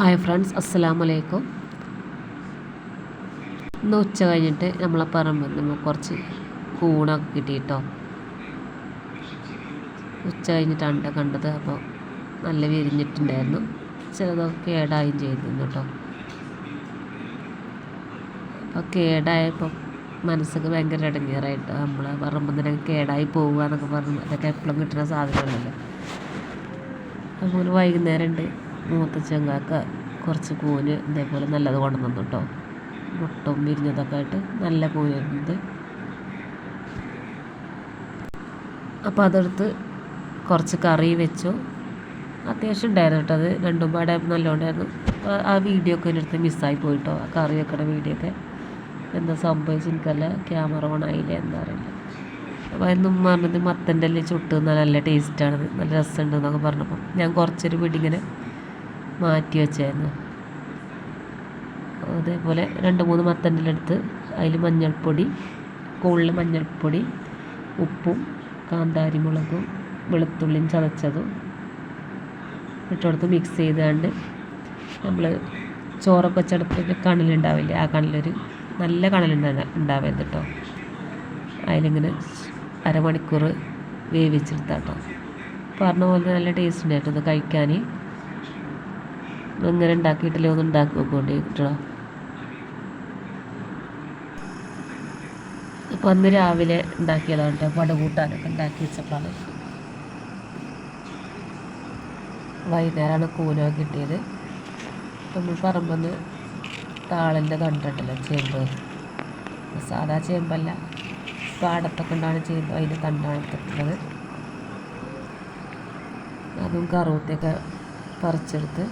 Hi friends അസ്സലാമു അലൈക്കും ഇന്ന് ഉച്ച കഴിഞ്ഞിട്ട് നമ്മളെ പറമ്പിൽ നിന്ന് കുറച്ച് കൂണൊക്കെ കിട്ടിയിട്ടോ. ഉച്ച കഴിഞ്ഞിട്ടാണ് കണ്ടത് അപ്പോൾ നല്ല വിരിഞ്ഞിട്ടുണ്ടായിരുന്നു. ചിലതൊക്കെ കേടായും ചെയ്തിരുന്നു കേട്ടോ. അപ്പോൾ കേടായപ്പോൾ മനസ്സൊക്കെ ഭയങ്കര ഇടങ്ങേറായിട്ട്. നമ്മൾ പറമ്പിൽ നിന്ന് കേടായി പോവുക എന്നൊക്കെ പറഞ്ഞു അതൊക്കെ എപ്പോഴും കിട്ടുന്ന സാധനങ്ങളല്ലേ അപ്പോൾ വൈകുന്നേരം ഉണ്ട്. മൂത്തച്ചങ്കാക്ക കുറച്ച് കൂന് ഇതേപോലെ നല്ലത് കൊണ്ടുവന്നു കേട്ടോ. മുട്ടും വിരിഞ്ഞതൊക്കെ ആയിട്ട് നല്ല കൂനുണ്ട്. അപ്പോൾ അതെടുത്ത് കുറച്ച് കറി വെച്ചു. അത്യാവശ്യം ഉണ്ടായിരുന്നു കേട്ടോ അത്. രണ്ടും പാടെ നല്ലോണ്ടായിരുന്നു ആ വീഡിയോ ഒക്കെ എന്റെ അടുത്ത് മിസ്സായി പോയിട്ടോ ആ കറി വെക്കണ വീഡിയോ ഒക്കെ. എന്താ സംഭവിച്ചു എനിക്കല്ല. ക്യാമറ ഓൺ ആയില്ല എന്താ അറിയില്ല. അപ്പോൾ എന്നും പറഞ്ഞത് മത്തന്റെ അല്ലേ ചുട്ട് നല്ല ടേസ്റ്റാണ് നല്ല രസമുണ്ട് എന്നൊക്കെ പറഞ്ഞപ്പോൾ ഞാൻ കുറച്ചൊരു പിടി ഇങ്ങനെ മാറ്റി വെച്ചായിരുന്നു അതേപോലെ രണ്ട് മൂന്ന് മത്തന്റെ എടുത്ത് അതിൽ മഞ്ഞൾപ്പൊടി കൂടുതൽ മഞ്ഞൾപ്പൊടി ഉപ്പും കാന്താരി മുളകും വെളുത്തുള്ളിയും ചതച്ചതും ഇട്ടെടുത്ത് മിക്സ് ചെയ്താണ്ട് നമ്മൾ ചോറൊക്കെ വെച്ചെടുത്തിട്ട് കണലുണ്ടാവില്ലേ ആ കണലൊരു നല്ല കണലുണ്ടാ ഉണ്ടാവരുത് കേട്ടോ അതിലിങ്ങനെ അരമണിക്കൂർ വേവിച്ചെടുത്താട്ടോ. പറഞ്ഞ പോലെ നല്ല ടേസ്റ്റ് ഉണ്ടായിട്ടുണ്ട് കഴിക്കാൻ ഇങ്ങനെ ഉണ്ടാക്കിയിട്ടില്ലേ ഒന്ന് ഉണ്ടാക്കി നോക്കുകൊണ്ട് കേട്ടോ അപ്പോൾ അന്ന് രാവിലെ ഉണ്ടാക്കിയതാണ് കേട്ടോ പടകൂട്ടാനൊക്കെ ഉണ്ടാക്കി വെച്ചപ്പോഴാണ്. വൈകുന്നേരമാണ് കൂനൊക്കെ കിട്ടിയത്. നമ്മൾ പറമ്പെന്ന് താളിന്റെ തണ്ടുണ്ടല്ലോ ചേമ്പ്. സാധാ ചേമ്പല്ല. പാടത്തൊക്കെ ഉണ്ടാണ് ചേമ്പ് അതിന്റെ തണ്ടാണ് എടുത്തിട്ടുള്ളത്. അതും കറുവത്തൊക്കെ പറിച്ചെടുത്ത്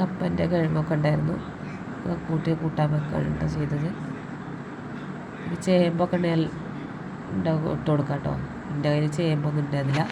കപ്പന്റെ കിഴങ്ങൊക്കെ ഉണ്ടായിരുന്നു. കൂട്ടി കൂട്ടാൻ വെക്കുകയാണ് ചെയ്തത്. ചേമ്പൊക്കെ ഉണ്ടെങ്കിൽ ഉണ്ടാവും ഇട്ട് കൊടുക്കാം കേട്ടോ. എന്റെ കയ്യിൽ ചേമ്പൊന്നും ഉണ്ടായിരുന്നില്ല.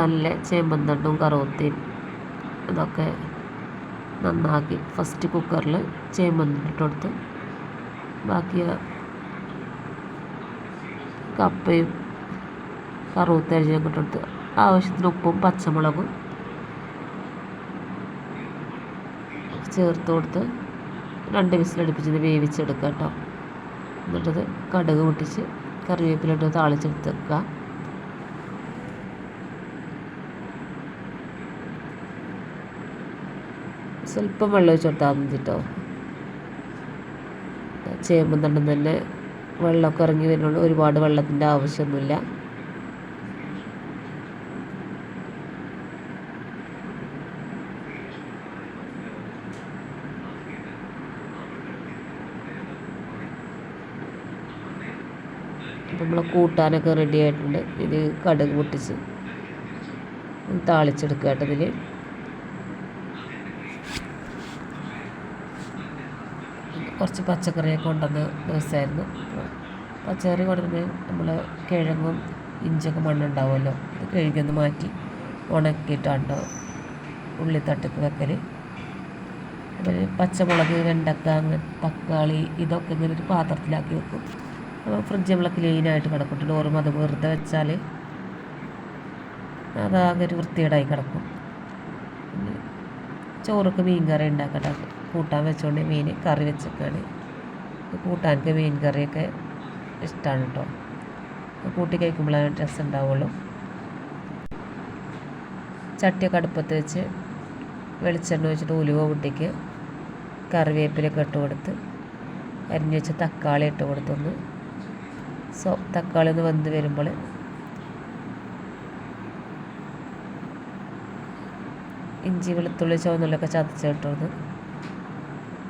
നല്ല ചേമ്പന്തണ്ടും കറുവത്തിയും ഇതൊക്കെ നന്നാക്കി ഫസ്റ്റ് കുക്കറിൽ ചേമ്പന്തിട്ട് കൊടുത്ത് ബാക്കി കപ്പയും കറുവത്തരിഞ്ഞൊക്കെ ഇട്ടെടുത്ത് ആവശ്യത്തിന് ഉപ്പും പച്ചമുളകും ചേർത്ത് കൊടുത്ത് രണ്ട് വിസിലടുപ്പിച്ച് വേവിച്ചെടുക്കുക കേട്ടോ. എന്നിട്ടത് കടുക് പൊട്ടിച്ച് കറിവേപ്പിലിട്ട് താളിച്ചെടുത്ത് വെക്കുക. സ്വല്പം വെള്ളം ഒഴിച്ച് കൊടുത്താൽ മതി കേട്ടോ ചേമ്പും തണ്ടും തന്നെ വെള്ളമൊക്കെ ഇറങ്ങി വരുന്നുണ്ട് ഒരുപാട് വെള്ളത്തിന്റെ ആവശ്യമൊന്നുമില്ല. നമ്മളെ കൂട്ടാനൊക്കെ റെഡി ആയിട്ടുണ്ട്. ഇത് കടുക് പൊട്ടിച്ച് താളിച്ചെടുക്കുക കേട്ടോ കുറച്ച് പച്ചക്കറിയൊക്കെ കൊണ്ടുവന്ന ദിവസമായിരുന്നു. പച്ചക്കറി കൊണ്ടുവന്ന് നമ്മൾ കിഴങ്ങും ഇഞ്ചൊക്കെ മണ്ണുണ്ടാവുമല്ലോ. അത് കഴുകിയൊന്ന് മാറ്റി ഉണക്കിയിട്ടാണ്ടോ ഉള്ളിത്തട്ടക്ക് വെക്കൽ അതുപോലെ പച്ചമുളക് വെണ്ടക്ക അങ്ങനെ തക്കാളി ഇതൊക്കെ ഇങ്ങനെ ഒരു പാത്രത്തിലാക്കി വെക്കും. അപ്പോൾ ഫ്രിഡ്ജ് നമ്മൾ ക്ലീനായിട്ട് കിടക്കും. ഡോറും അത് വെറുതെ വെച്ചാൽ അതാകെ ഒരു വൃത്തികേടായി കിടക്കും. ചോറൊക്കെ മീൻ കറി ഉണ്ടാക്കട്ടെ. കൂട്ടാൻ വെച്ചുകൊണ്ട് മീൻ കറി വെച്ചൊക്കെയാണ് കൂട്ടാനൊക്കെ മീൻ കറിയൊക്കെ ഇഷ്ടമാണ് കേട്ടോ കൂട്ടി കഴിക്കുമ്പോഴാണ് രസം ഉണ്ടാവുള്ളൂ. ചട്ടിയൊക്കെ അടുപ്പത്ത് വെച്ച് വെളിച്ചെണ്ണ ഒഴിച്ചിട്ട് ഉലുവ പൊട്ടിക്ക് കറിവേപ്പിലൊക്കെ ഇട്ട് കൊടുത്ത് അരിഞ്ഞ് വെച്ച് തക്കാളി ഇട്ട് കൊടുത്തൊന്ന് സോ തക്കാളി ഒന്ന് വെന്ത് വരുമ്പോൾ ഇഞ്ചി വെളുത്തുള്ളി ചുവന്നുള്ളിയൊക്കെ ചതച്ചിട്ടൊന്ന്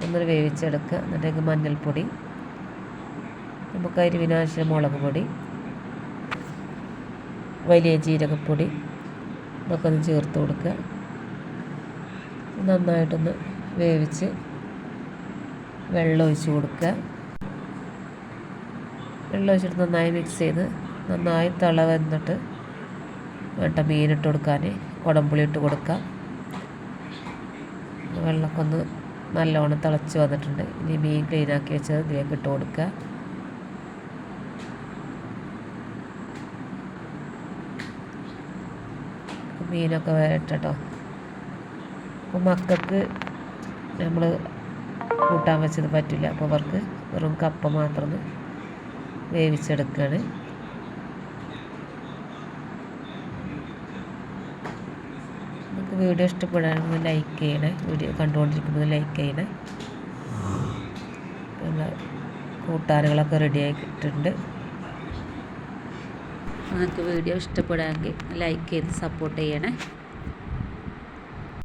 ഒന്നൊരു വേവിച്ചെടുക്കുക. എന്നിട്ടേക്ക് മഞ്ഞൾപ്പൊടി നമുക്ക് അരിവിനാവശ്യം മുളക് പൊടി വലിയ ജീരകപ്പൊടി ഇതൊക്കെ ഒന്ന് ചേർത്ത് കൊടുക്കുക. നന്നായിട്ടൊന്ന് വേവിച്ച് വെള്ളം ഒഴിച്ച് കൊടുക്കുക. വെള്ളം ഒഴിച്ചിട്ട് നന്നായി മിക്സ് ചെയ്ത് നന്നായി തിള വന്നിട്ട് വേണ്ട മീനിട്ട് കൊടുക്കാൻ കുടംപുളി ഇട്ട് കൊടുക്കുക. വെള്ളമൊക്കെ ഒന്ന് നല്ലോണം തിളച്ച് വന്നിട്ടുണ്ട്. ഇനി മീൻ ക്ലീനാക്കി വെച്ചത് ഇതിലേക്ക് ഇട്ട് കൊടുക്കുക. മീനൊക്കെ വരട്ടോ അപ്പോൾ മക്കൾക്ക് നമ്മൾ കൂട്ടാൻ വെച്ചത് പറ്റില്ല. അപ്പോൾ അവർക്ക് വെറും കപ്പ മാത്രം വേവിച്ചെടുക്കുകയാണ് നിങ്ങൾക്ക് വീഡിയോ ഇഷ്ടപ്പെടുകയാണെങ്കിൽ ലൈക്ക് ചെയ്യണേ. വീഡിയോ കണ്ടുകൊണ്ടിരിക്കുമ്പോൾ ലൈക്ക് ചെയ്യണേ. പിന്നെ കൂട്ടാനുകളൊക്കെ റെഡി ആക്കിയിട്ടുണ്ട് നിങ്ങൾക്ക് വീഡിയോ ഇഷ്ടപ്പെടുകയാണെങ്കിൽ ലൈക്ക് ചെയ്ത് സപ്പോർട്ട് ചെയ്യണേ.